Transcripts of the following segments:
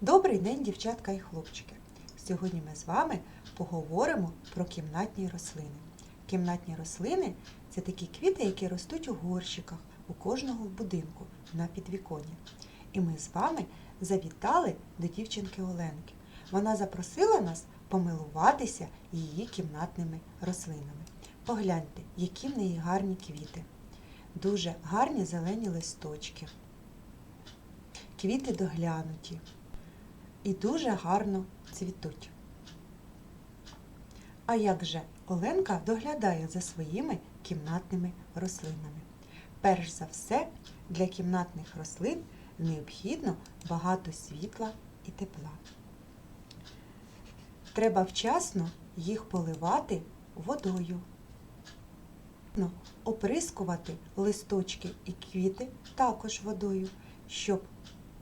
Добрий день, дівчатка і хлопчики! Сьогодні ми з вами поговоримо про кімнатні рослини. Кімнатні рослини це такі квіти, які ростуть у горщиках у кожного будинку на підвіконні. І ми з вами завітали до дівчинки Оленки. Вона запросила нас помилуватися її кімнатними рослинами. Погляньте, які в неї гарні квіти. Дуже гарні зелені листочки. Квіти доглянуті і дуже гарно цвітуть. А як же Оленка доглядає за своїми кімнатними рослинами? Перш за все, для кімнатних рослин необхідно багато світла і тепла. Треба вчасно їх поливати водою. Оприскувати листочки і квіти також водою, щоб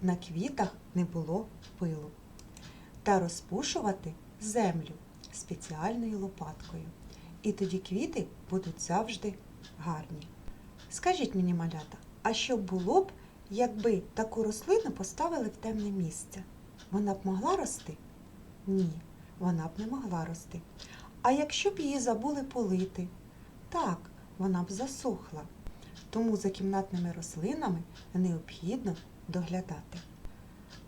на квітах не було пилу. Та розпушувати землю спеціальною лопаткою. І тоді квіти будуть завжди гарні. Скажіть мені, малята, а що було б, якби таку рослину поставили в темне місце? Вона б могла рости? Ні, вона б не могла рости. А якщо б її забули полити? Так, вона б засохла. Тому за кімнатними рослинами необхідно доглядати.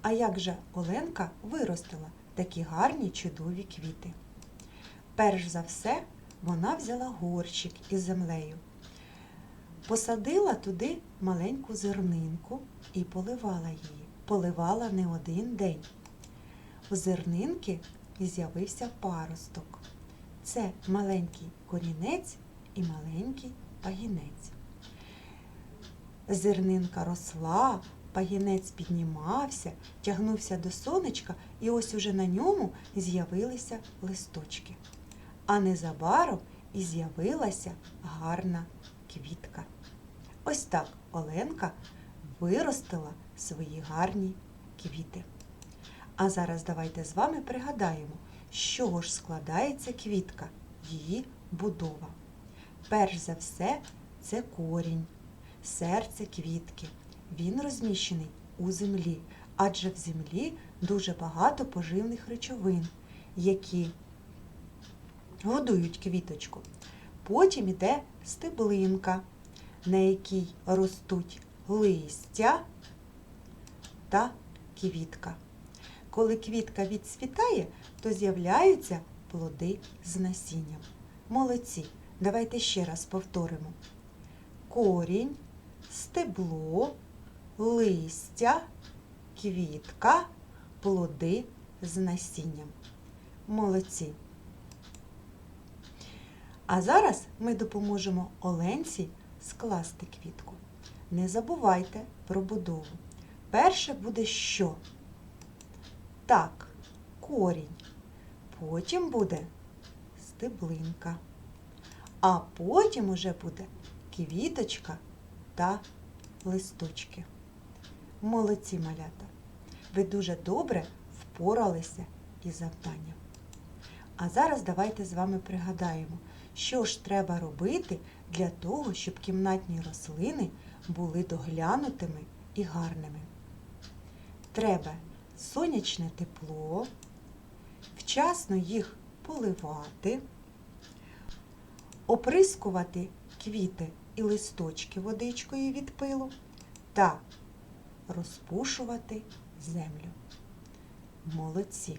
А як же Оленка виростила такі гарні чудові квіти? Перш за все, вона взяла горщик із землею, посадила туди маленьку зернинку і поливала її. Поливала не один день. У зернинки з'явився паросток. Це маленький корінець і маленький пагінець. Зернинка росла, пагінець піднімався, тягнувся до сонечка, і ось уже на ньому з'явилися листочки. А незабаром і з'явилася гарна квітка. Ось так Оленка виростила свої гарні квіти. А зараз давайте з вами пригадаємо, з чого ж складається квітка, її будова. Перш за все, це корінь, серце квітки. Він розміщений у землі, адже в землі дуже багато поживних речовин, які годують квіточку. Потім іде стеблинка, на якій ростуть листя та квітка. Коли квітка відцвітає, то з'являються плоди з насінням. Молодці! Давайте ще раз повторимо. Корінь, стебло, листя, квітка, плоди з насінням. Молодці. А зараз ми допоможемо Оленці скласти квітку. Не забувайте про будову. Перше буде що? Так, корінь. Потім буде стеблинка. А потім уже буде квіточка та листочки. Молодці малята! Ви дуже добре впоралися із завданням. А зараз давайте з вами пригадаємо, що ж треба робити для того, щоб кімнатні рослини були доглянутими і гарними. Треба сонячне тепло, вчасно їх поливати, оприскувати квіти і листочки водичкою від пилу та розпушувати землю. Молодці!